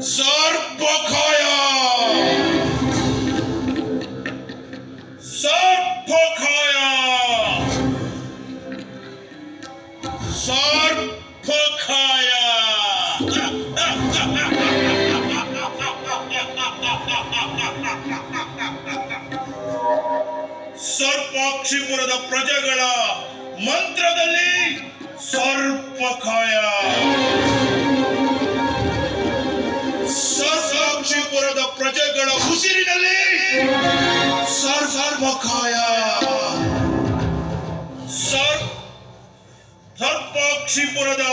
ಸರ್ಪಕಾಯ ಸರ್ಪಕಾಯ ಸರ್ಪಕಾಯ ಸರ್ಪಾಕ್ಷಿಪುರದ ಪ್ರಜೆಗಳ ಮಂತ್ರದಲ್ಲಿ ಸರ್ಪಕಾಯ ಸರ್ಪಕಾಯ ಸರ್ ಸರ್ಪಕ್ಷಿಪುರದ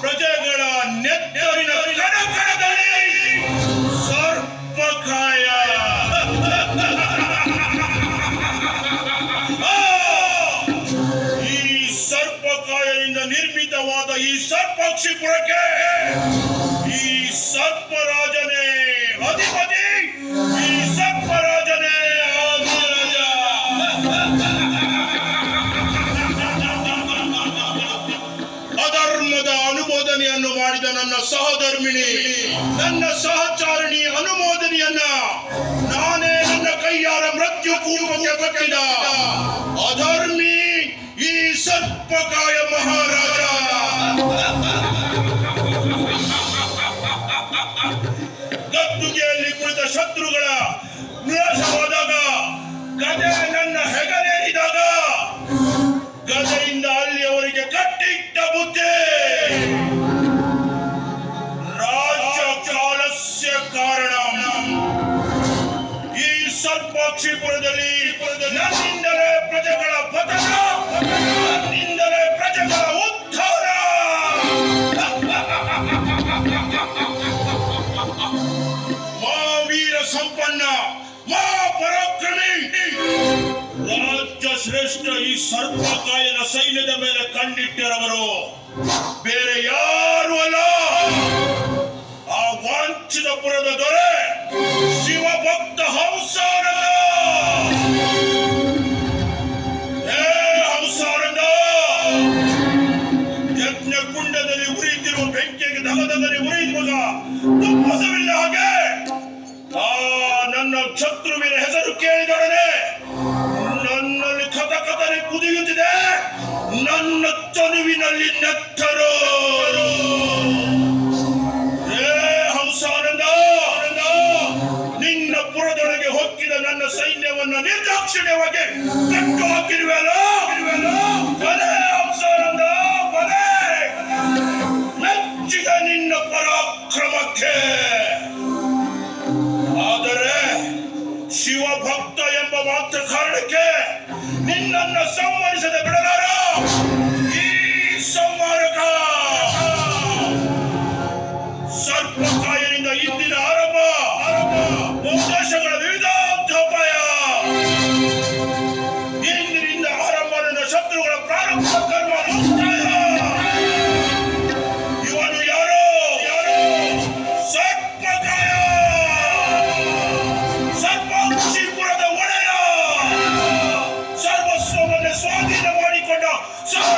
ಪ್ರಜೆಗಳ ನೆತ್ತರಿನ ಕಣಕಣದಲ್ಲಿ ಸರ್ಪಕಾಯ! ಈ ಸರ್ಪಕಾಯದಿಂದ ನಿರ್ಮಿತವಾದ ಈ ಸರ್ಪಕ್ಷಿಪುರಕ್ಕೆ ಈ ಸರ್ಪರಾಜನೇ ಅಧಿಪತಿ ಈ ಅನುಮೋದನೆಯನ್ನು ಮಾಡಿದ ನನ್ನ ಸಹಧರ್ಮಿಣಿ, ನನ್ನ ಸಹಚಾರಣಿ ಅನುಮೋದನೆಯನ್ನ ನಾನೇ ನನ್ನ ಕೈಯಾರ ಮೃತ್ಯು ಕೂಪಕ್ಕೆ ಕಟ್ಟಿದ. ಅಧರ್ಮಿ ಈ ಸರ್ಪಕಾಯ ಮಹಾರಾಜ. ಗದ್ದುಗೆಯಲ್ಲಿ ಕುಳಿತ ಶತ್ರುಗಳ ನಿರಾಶವಾದಾಗ ಗದೆ ಸರ್ಪಾಕ್ಷಿಪುರದಲ್ಲಿ ನನ್ನಿಂದಲೇ ಪ್ರಜೆಗಳ ಪತನ ನನ್ನಿಂದಲೇ ಪ್ರಜೆಗಳ ಉದ್ಧಾರ. ಮಾವೀರ ಸಂಪನ್ನ ಮಾ ಪರಾಕ್ರಮಿ ರಾಜ್ಯ ಶ್ರೇಷ್ಠ ಈ ಸರ್ಪಕಾಯನ ಸೈನ್ಯದ ಮೇಲೆ ಕಣ್ಣಿಟ್ಟರವರು ಬೇರೆ ಯಾರು ಅಲ್ಲ. ಆ ವಾಂಛಿತಪುರದ ದೊರೆ, ಶಿವಭಕ್ತ ಹಂಸಾನಂದ ದಗದಗನೆ ಉರಿಯುವಾಗ ತುಪ್ಪಸವಿಲ್ಲ ಹಾಗೆ? ಆ, ನನ್ನ ಶತ್ರುವಿನ ಹೆಸರು ಕೇಳಿದೊಡನೆ ನನ್ನಲ್ಲಿ ಕಥ ಕಥನೆ ಕುದಿಯುತ್ತಿದೆ. ನನ್ನ ತನುವಿನಲ್ಲಿ ನೆತ್ತರು ನಿನ್ನ ಪುರದೊಳಗೆ ಹೊಕ್ಕಿದ ನನ್ನ ಸೈನ್ಯವನ್ನ ನಿರ್ದಾಕ್ಷಿಣ್ಯವಾಗಿ ಕಟ್ಟು ಹಾಕಿರುವೆಲ್ಲ ಶಿವಭಕ್ತ ಎಂಬ ಮಾತ್ರ ಕಾರಣಕ್ಕೆ ನಿನ್ನನ್ನು ಸಮ್ಮನಿಸದೆ ಬಿಡಲಾರ? ಈ ಸಂಹಾರಕ